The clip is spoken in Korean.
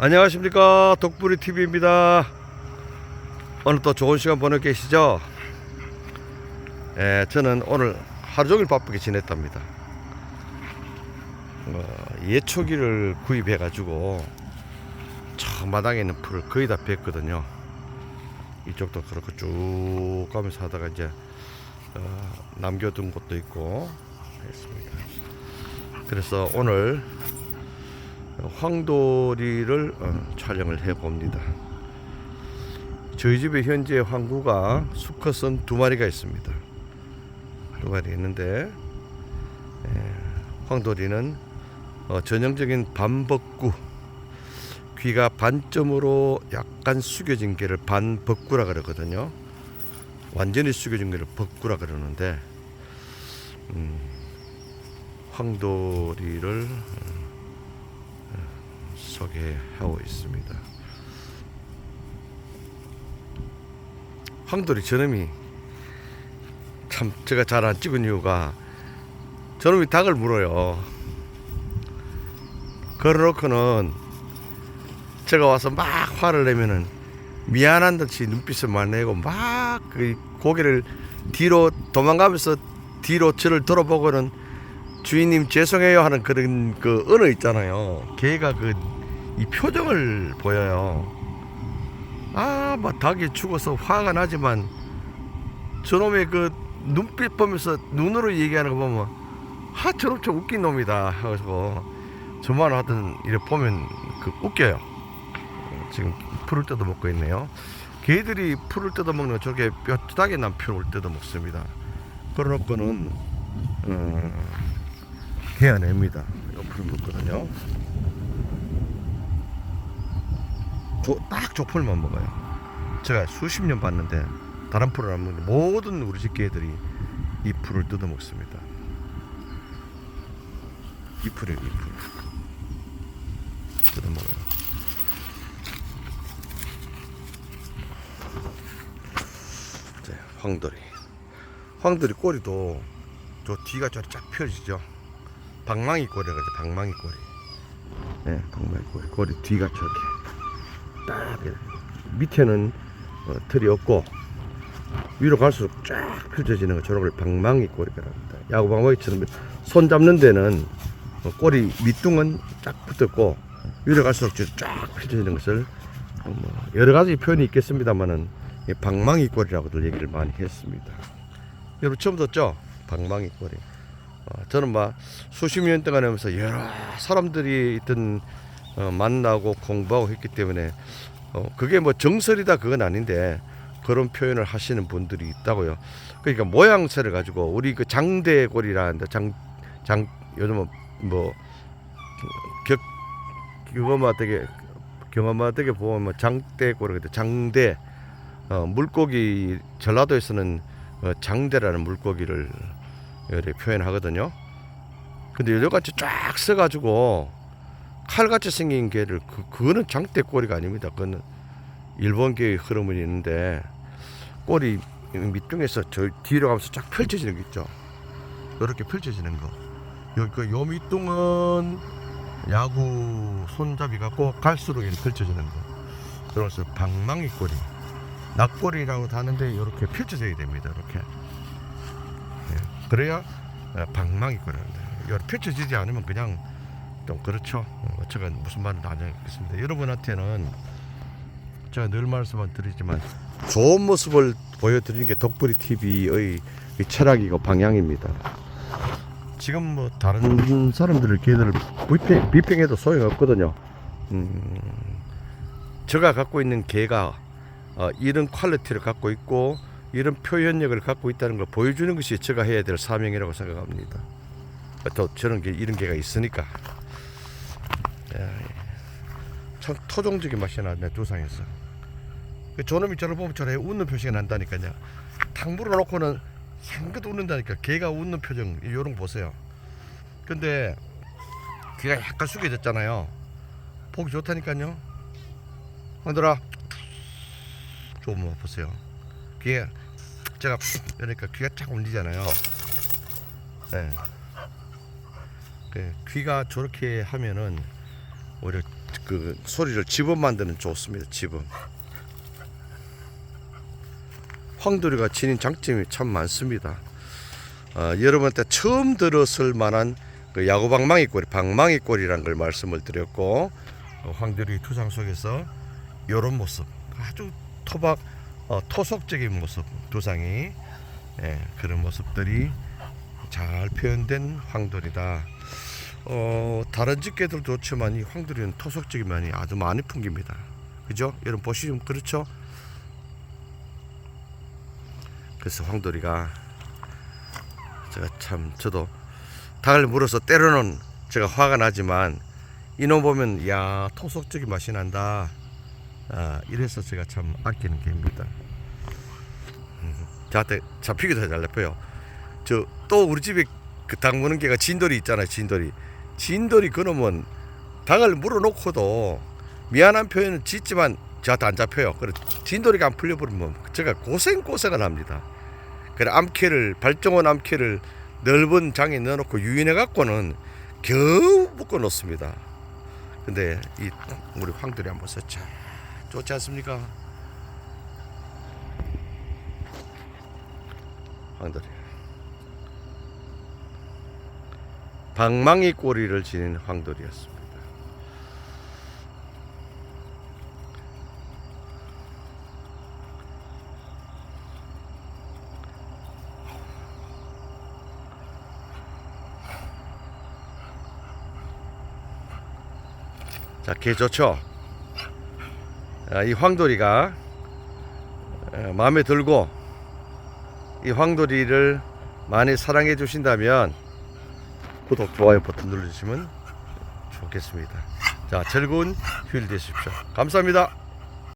안녕하십니까 독부리 TV입니다. 오늘 또 좋은 시간 보내 계시죠? 예, 저는 오늘 하루 종일 바쁘게 지냈답니다. 어, 예초기를 구입해 가지고 저 마당에 있는 풀을 거의 다 뺐거든요. 이쪽도 그렇고 쭉 가면서 하다가 이제 어, 남겨둔 곳도 있고 했습니다. 그래서 오늘 황돌이를 어, 촬영을 해 봅니다. 저희 집에 현재 황구가 수컷은 두 마리가 있습니다. 두 마리 있는데 에, 황돌이는 어, 전형적인 반벅구 귀가 반점으로 약간 숙여진 개를 반벅구라 그러거든요. 완전히 숙여진 개를 벅구라 그러는데 음, 황돌이를 소개하고 있습니다. 황돌이 저놈이 참 제가 잘 안 찍은 이유가 저놈이 닭을 물어요. 그러놓고는 제가 와서 막 화를 내면은 미안한 듯이 눈빛을 만 내고 막 그 고개를 뒤로 도망가면서 뒤로 저를 돌아보고는 주인님 죄송해요 하는 그런 그 언어 있잖아요. 걔가 그 이 표정을 보여요. 아, 막 닭이 죽어서 화가 나지만 저놈의 그 눈빛 보면서 눈으로 얘기하는 거 보면 하 저놈 참 웃긴 놈이다 하고 저만 하든 이래 보면 그 웃겨요. 어, 지금 풀을 뜯어 먹고 있네요. 개들이 풀을 뜯어 먹는 저게 뼈다귀 난 풀을 뜯어 먹습니다. 그러놓고는 어, 해야냅니다. 풀을 먹거든요. 조, 딱 조풀만 먹어요. 제가 수십 년 봤는데 다른 풀을 안 먹는데 모든 우리 집 개들이 이 풀을 뜯어 먹습니다. 이 풀이에요, 이 풀. 뜯어 먹어요. 자, 황돌이. 황돌이 꼬리도 저 뒤가 저쫙 펴지죠. 방망이 꼬리가 죠 방망이 꼬리. 네, 방망이 꼬리. 꼬리 뒤가 저렇게 딱. 밑에는 어, 털이 없고 위로 갈수록 쫙 펼쳐지는 거 저런 걸 방망이 꼬리가 합니다. 야구 방망이처럼 손 잡는 데는 어, 꼬리 밑둥은 쫙 붙었고 위로 갈수록 저쫙 펼쳐지는 것을 어, 뭐 여러 가지 표현이 있겠습니다만은 이 방망이 꼬리라고들 얘기를 많이 했습니다. 여러분 처음 듣죠? 방망이 꼬리. 어, 저는 막 수십 년 동안 하면서 여러 사람들이 있던 어, 만나고 공부하고 했기 때문에 어, 그게 뭐 정설이다 그건 아닌데 그런 표현을 하시는 분들이 있다고요. 그러니까 모양새를 가지고 우리 그 장대골이라는데 장 장 요즘은 뭐격 그거만 되게 경험만 되게 보면 뭐 장대골이 장대. 어, 물고기 전라도에서는 어, 장대라는 물고기를 이렇게 표현하거든요. 근데 요즘같이 쫙 써가지고 칼같이 생긴 개를 그, 그거는 장대 꼬리가 아닙니다. 그거는 일본계의 흐름은 있는데 꼬리 밑둥에서 저 뒤로 가면서 쫙 펼쳐지는 거 있죠. 이렇게 펼쳐지는 거. 요, 그, 요 밑둥은 야구 손잡이 갖고 갈수록 이렇게 펼쳐지는 거. 그래서 방망이 꼬리. 낙꼬리라고 하는데 이렇게 펼쳐져야 됩니다. 이렇게. 예. 그래야 어, 방망이. 이렇게 펼쳐지지 않으면 그냥 좀 그렇죠. 어, 제가 무슨 말을 안 하겠습니다. 여러분한테는 제가 늘 말씀을 드리지만 좋은 모습을 보여드리는 게 덕분이 TV의 철학이고 방향입니다. 지금 뭐 다른 사람들을 걔들을 비평, 비평해도 소용없거든요. 음, 제가 갖고 있는 개가 어, 이런 퀄리티를 갖고 있고 이런 표현력을 갖고 있다는 걸 보여주는 것이 제가 해야 될 사명이라고 생각합니다. 또 저런 게 이런 개가 있으니까. 야, 참 토종적인 맛이 나네 두상에서. 그 저놈이 저를 보면 저래 웃는 표시가 난다니까요. 탁 물어놓고는 상긋 웃는다니까. 개가 웃는 표정 요런 거 보세요. 근데 귀가 약간 숙여졌잖아요. 보기 좋다니까요. 한들아 좀 보세요. 귀에 제가 그러니까 귀가 쫙 울리잖아요. 네. 그 귀가 저렇게 하면은 오히려 그 소리를 집음 만드는 좋습니다. 집음. 황돌이가 지닌 장점이 참 많습니다. 어, 여러분한테 처음 들었을 만한 그 야구 방망이 꼬리, 방망이 꼬리라는 걸 말씀을 드렸고 어, 황돌이 투상 속에서 이런 모습, 아주 토박 어, 토속적인 모습 두상이 예, 그런 모습들이 잘 표현된 황돌이다. 어, 다른 집게들 좋지만 이 황돌이는 토속적인 면이 아주 많이 풍깁니다. 그죠? 여러분 보시면 그렇죠? 그래서 황돌이가 제가 참 저도 닭을 물어서 때로는 제가 화가 나지만 이놈 보면 야 토속적인 맛이 난다. 아, 이래서 제가 참 아끼는 개입니다. 음, 저한테 잡히기도 잘 잡혀요. 저 또 우리 집에 그닭 무는 개가 진돌이 있잖아요. 진돌이. 진돌이 그놈은 닭을 물어놓고도 미안한 표현을 짓지만 저한테 안 잡혀요. 그래 진돌이가 안 풀려버리면 제가 고생 고생을 합니다. 그래 암캐를 발정원 암캐를 넓은 장에 넣어놓고 유인해 갖고는 겨우 묶어 놓습니다. 근데 이 우리 황돌이 한번 썼죠. 좋지 않습니까? 황돌이. 방망이 꼬리를 지닌 황돌이었습니다. 자, 개 좋죠? 아, 이 황돌이가 어, 마음에 들고 이 황돌이를 많이 사랑해 주신다면 구독, 좋아요 버튼 눌러주시면 좋겠습니다. 자, 즐거운 휴일 되십시오. 감사합니다.